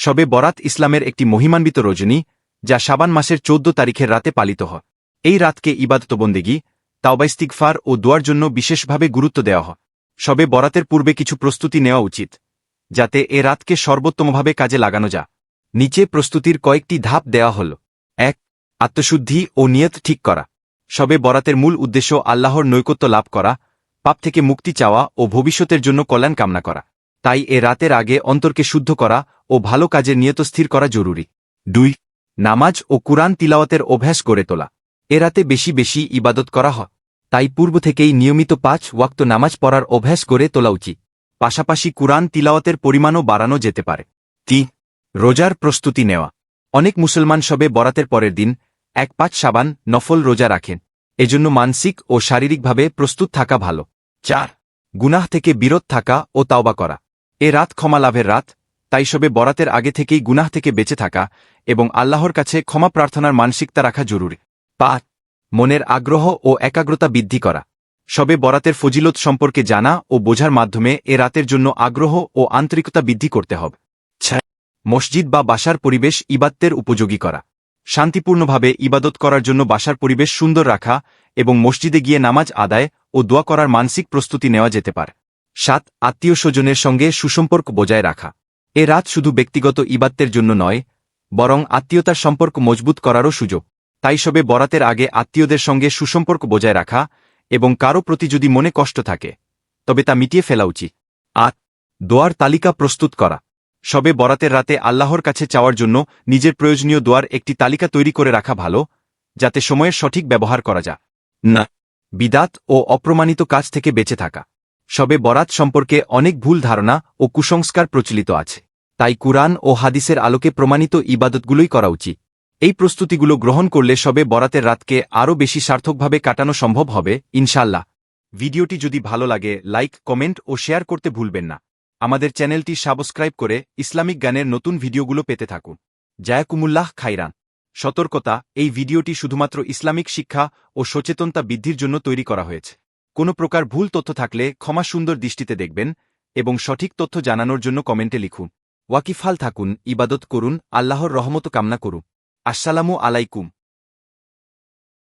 সবে বরাত ইসলামের একটি মহিমান্বিত রজনী, যা সাবান মাসের চৌদ্দ তারিখের রাতে পালিত হয়। এই রাতকে ইবাদতবন্দেগী তাওবাইস্তিকফার ও দোয়ার জন্য বিশেষভাবে গুরুত্ব দেওয়া হয়। সবে বরাতের পূর্বে কিছু প্রস্তুতি নেওয়া উচিত, যাতে এ রাতকে সর্বোত্তমভাবে কাজে লাগানো যা নিচে প্রস্তুতির কয়েকটি ধাপ দেওয়া হল। এক, আত্মশুদ্ধি ও নিয়ত ঠিক করা। সবে বরাতের মূল উদ্দেশ্য আল্লাহর নৈকত্য লাভ করা, পাপ থেকে মুক্তি চাওয়া ও ভবিষ্যতের জন্য কল্যাণ কামনা করা। তাই এ রাতের আগে অন্তরকে শুদ্ধ করা ও ভালো কাজের নিয়ত স্থির করা জরুরি। দুই, নামাজ ও কুরআন তিলাওয়াতের অভ্যাস গড়ে তোলা। এ রাতে বেশি বেশি ইবাদত করা হয়। তাই পূর্ব থেকেই নিয়মিত পাঁচ ওয়াক্ত নামাজ পড়ার অভ্যাস গড়ে তোলা উচিত। পাশাপাশি কুরআন তিলাওয়াতের পরিমাণও বাড়ানো যেতে পারে। তিন, রোজার প্রস্তুতি নেওয়া। অনেক মুসলমান সবে বরাতের পরের দিন এক পাঁচ সাবান নফল রোজা রাখেন। এজন্য মানসিক ও শারীরিকভাবে প্রস্তুত থাকা ভালো। চার, গুনাহ থেকে বিরত থাকা ও তাওবা করা। এ রাত ক্ষমা লাভের রাত, তাই সবে বরাতের আগে থেকেই গুনাহ থেকে বেঁচে থাকা এবং আল্লাহর কাছে ক্ষমা প্রার্থনার মানসিকতা রাখা জরুরি। পাঁচ, মনের আগ্রহ ও একাগ্রতা বৃদ্ধি করা। সবে বরাতের ফজিলত সম্পর্কে জানা ও বোঝার মাধ্যমে এ রাতের জন্য আগ্রহ ও আন্তরিকতা বৃদ্ধি করতে হবে। মসজিদ বা বাসার পরিবেশ ইবাদতের উপযোগী করা। শান্তিপূর্ণভাবে ইবাদত করার জন্য বাসার পরিবেশ সুন্দর রাখা এবং মসজিদে গিয়ে নামাজ আদায় ও দোয়া করার মানসিক প্রস্তুতি নেওয়া যেতে পারে। সাত আত্মীয় স্বজনের সঙ্গে সুসম্পর্ক বজায় রাখা। এ রাত শুধু ব্যক্তিগত ইবাত্তের জন্য নয়, বরং আত্মীয়তার সম্পর্ক মজবুত করারও সুযোগ। তাই সবে বরাতের আগে আত্মীয়দের সঙ্গে সুসম্পর্ক বজায় রাখা এবং কারও প্রতি যদি মনে কষ্ট থাকে, তবে তা মিটিয়ে ফেলা উচিত। আট, দোয়ার তালিকা প্রস্তুত করা। সবে বরাতের রাতে আল্লাহর কাছে চাওয়ার জন্য নিজের প্রয়োজনীয় দোয়ার একটি তালিকা তৈরি করে রাখা ভালো, যাতে সময়ের সঠিক ব্যবহার করা যায়। না, বিদাত ও অপ্রমাণিত কাজ থেকে বেঁচে থাকা। সবে বরাত সম্পর্কে অনেক ভুল ধারণা ও কুসংস্কার প্রচলিত আছে। তাই কুরআন ও হাদিসের আলোকে প্রমাণিত ইবাদতগুলোই করা উচিত। এই প্রস্তুতিগুলো গ্রহণ করলে সবে বরাতের রাতকে আরও বেশি সার্থকভাবে কাটানো সম্ভব হবে ইনশাল্লাহ ভিডিওটি যদি ভালো লাগে, লাইক, কমেন্ট ও শেয়ার করতে ভুলবেন না। আমাদের চ্যানেলটি সাবস্ক্রাইব করে ইসলামিক গানের নতুন ভিডিওগুলো পেতে থাকুন। জায়াকুমুল্লাহ খাইরান সতর্কতা, এই ভিডিওটি শুধুমাত্র ইসলামিক শিক্ষা ও সচেতনতা বৃদ্ধির জন্য তৈরি করা হয়েছে। কোনো প্রকার ভুল তথ্য থাকলে ক্ষমা সুন্দর দৃষ্টিতে দেখবেন এবং সঠিক তথ্য জানানোর জন্য কমেন্টে লিখুন। ওয়াকিফাল থাকুন, ইবাদত করুন, আল্লাহর রহমত কামনা করুন। আসসালামু আলাইকুম।